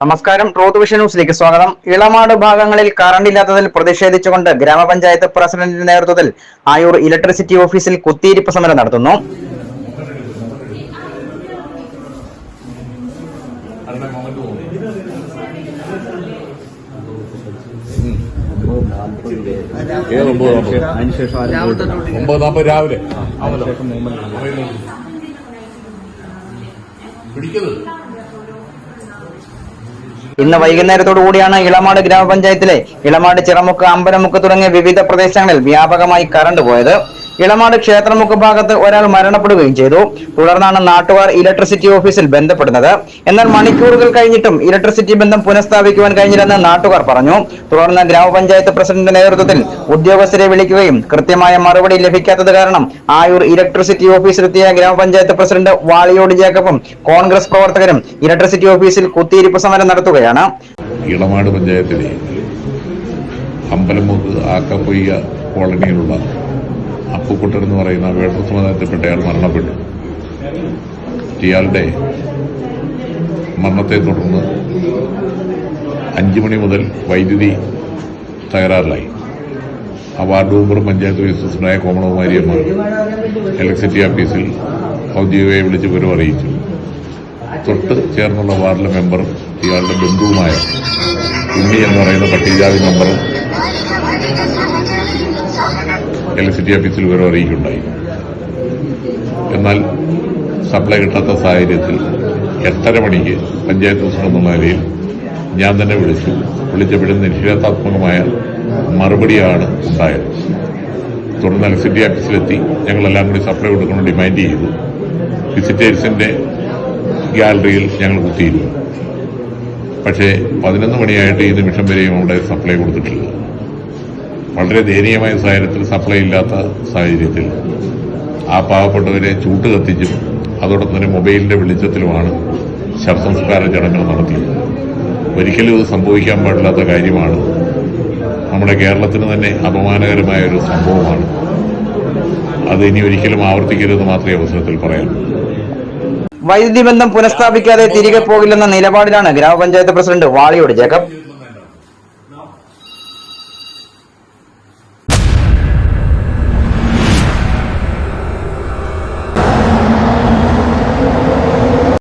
നമസ്കാരം. ട്രോത്ത് വിഷൻ ന്യൂസിലേക്ക് സ്വാഗതം. ഇളമാട് ഭാഗങ്ങളിൽ കറണ്ട് ഇല്ലാത്തതിൽ പ്രതിഷേധിച്ചുകൊണ്ട് ഗ്രാമപഞ്ചായത്ത് പ്രസിഡന്റിന്റെ നേതൃത്വത്തിൽ ആയൂർ ഇലക്ട്രിസിറ്റി ഓഫീസിൽ കുത്തിയിരിപ്പ് സമരം നടത്തുന്നു. ഒമ്പത് നാൽപ്പത് രാവിലെ. പിടിക്കുന്നത് ഇന്ന് വൈകുന്നേരത്തോടു കൂടിയാണ് ഇളമാട് ഗ്രാമപഞ്ചായത്തിലെ ഇളമാട് ചിറമുക്ക് അമ്പലമുക്ക് തുടങ്ങിയ വിവിധ പ്രദേശങ്ങളിൽ വ്യാപകമായി കറണ്ട് പോയത്. ഇളമാട് ക്ഷേത്രമുഖ ഭാഗത്ത് ഒരാൾ മരണപ്പെടുകയും ചെയ്തു. തുടർന്നാണ് നാട്ടുകാർ ഇലക്ട്രിസിറ്റി ഓഫീസിൽ ബന്ധപ്പെടുന്നത്. എന്നാൽ മണിക്കൂറുകൾ കഴിഞ്ഞിട്ടും ഇലക്ട്രിസിറ്റി ബന്ധം പുനഃസ്ഥാപിക്കുവാൻ കഴിഞ്ഞില്ലെന്ന് നാട്ടുകാർ പറഞ്ഞു. തുടർന്ന് ഗ്രാമപഞ്ചായത്ത് പ്രസിഡന്റിന്റെ നേതൃത്വത്തിൽ ഉദ്യോഗസ്ഥരെ വിളിക്കുകയും കൃത്യമായ മറുപടി ലഭിക്കാത്തത് കാരണം ആയൂർ ഇലക്ട്രിസിറ്റി ഓഫീസിലെത്തിയ ഗ്രാമപഞ്ചായത്ത് പ്രസിഡന്റ് വാളിയോട് ജേക്കബും കോൺഗ്രസ് പ്രവർത്തകരും ഇലക്ട്രിസിറ്റി ഓഫീസിൽ കുത്തിയിരിപ്പ് സമരം നടത്തുകയാണ്. ഇളമാട് പഞ്ചായത്തിലെ അമ്പലമുക്ക് ആക്കപ്പൊയ്യ കോളനിയിലുള്ള അപ്പുക്കുട്ടൻ എന്ന് പറയുന്ന വേട്ട സമുദായത്തിൽപ്പെട്ട അയാൾ മരണപ്പെട്ടു. ഇയാളുടെ മരണത്തെ തുടർന്ന് അഞ്ചു മണി മുതൽ വൈദ്യുതി തകരാറിലായി. ആ വാർഡ് മെമ്പറും പഞ്ചായത്ത് വൈസ് പ്രസിഡന്റായ ഇലക്ട്രിസിറ്റി ഓഫീസിൽ ഔദ്യോഗികമായി വിളിച്ച് വിവരം അറിയിച്ചു. തൊട്ട് ചേർന്നുള്ള വാർഡിലെ മെമ്പർ ഇയാളുടെ ബന്ധുവുമായ ഉണ്ണി എന്ന് പറയുന്ന പട്ടികജാതി മെമ്പറും സിറ്റി ഓഫീസിൽ വിവരം അറിയിക്കുകയുണ്ടായി എന്നാൽ സപ്ലൈ കിട്ടാത്ത സാഹചര്യത്തിൽ എട്ടര മണിക്ക് പഞ്ചായത്ത് പ്രസിഡന്റ് എന്ന നിലയിൽ ഞാൻ തന്നെ വിളിച്ചു. വിളിച്ചപ്പോഴും നിഷേധാത്മകമായ മറുപടിയാണ് ഉണ്ടായത്. തുടർന്ന് ഇലക്ട്രിസിറ്റി ഓഫീസിലെത്തി ഞങ്ങളെല്ലാം കൂടി സപ്ലൈ കൊടുക്കണം ഡിമാൻഡ് ചെയ്തു. വിസിറ്റേഴ്സിന്റെ ഗ്യാലറിയിൽ ഞങ്ങൾ കുത്തിയിരുന്നു. പക്ഷേ പതിനൊന്ന് മണിയായിട്ട് ഈ നിമിഷം വരെയും അവിടെ സപ്ലൈ കൊടുത്തിട്ടില്ല. വളരെ ദയനീയമായ സാഹചര്യത്തിൽ സപ്ലൈ ഇല്ലാത്ത സാഹചര്യത്തിൽ ആ പാവപ്പെട്ടവരെ ചൂട്ട് കത്തിച്ചും അതോടൊപ്പം തന്നെ മൊബൈലിന്റെ വെളിച്ചത്തിലുമാണ് ശവസംസ്കാര ചടങ്ങുകൾ നടത്തിയത്. ഒരിക്കലും ഇത് സംഭവിക്കാൻ പാടില്ലാത്ത കാര്യമാണ്. നമ്മുടെ കേരളത്തിന് തന്നെ അപമാനകരമായ ഒരു സംഭവമാണ്. അത് ഇനി ഒരിക്കലും ആവർത്തിക്കരുതെന്ന് മാത്രമേ അവസരത്തിൽ പറയാം വൈദ്യുതി ബന്ധം പുനഃസ്ഥാപിക്കാതെ തിരികെ പോകില്ലെന്ന നിലപാടിലാണ് ഗ്രാമപഞ്ചായത്ത് പ്രസിഡന്റ് വാളിയോട് ജേക്കബ്.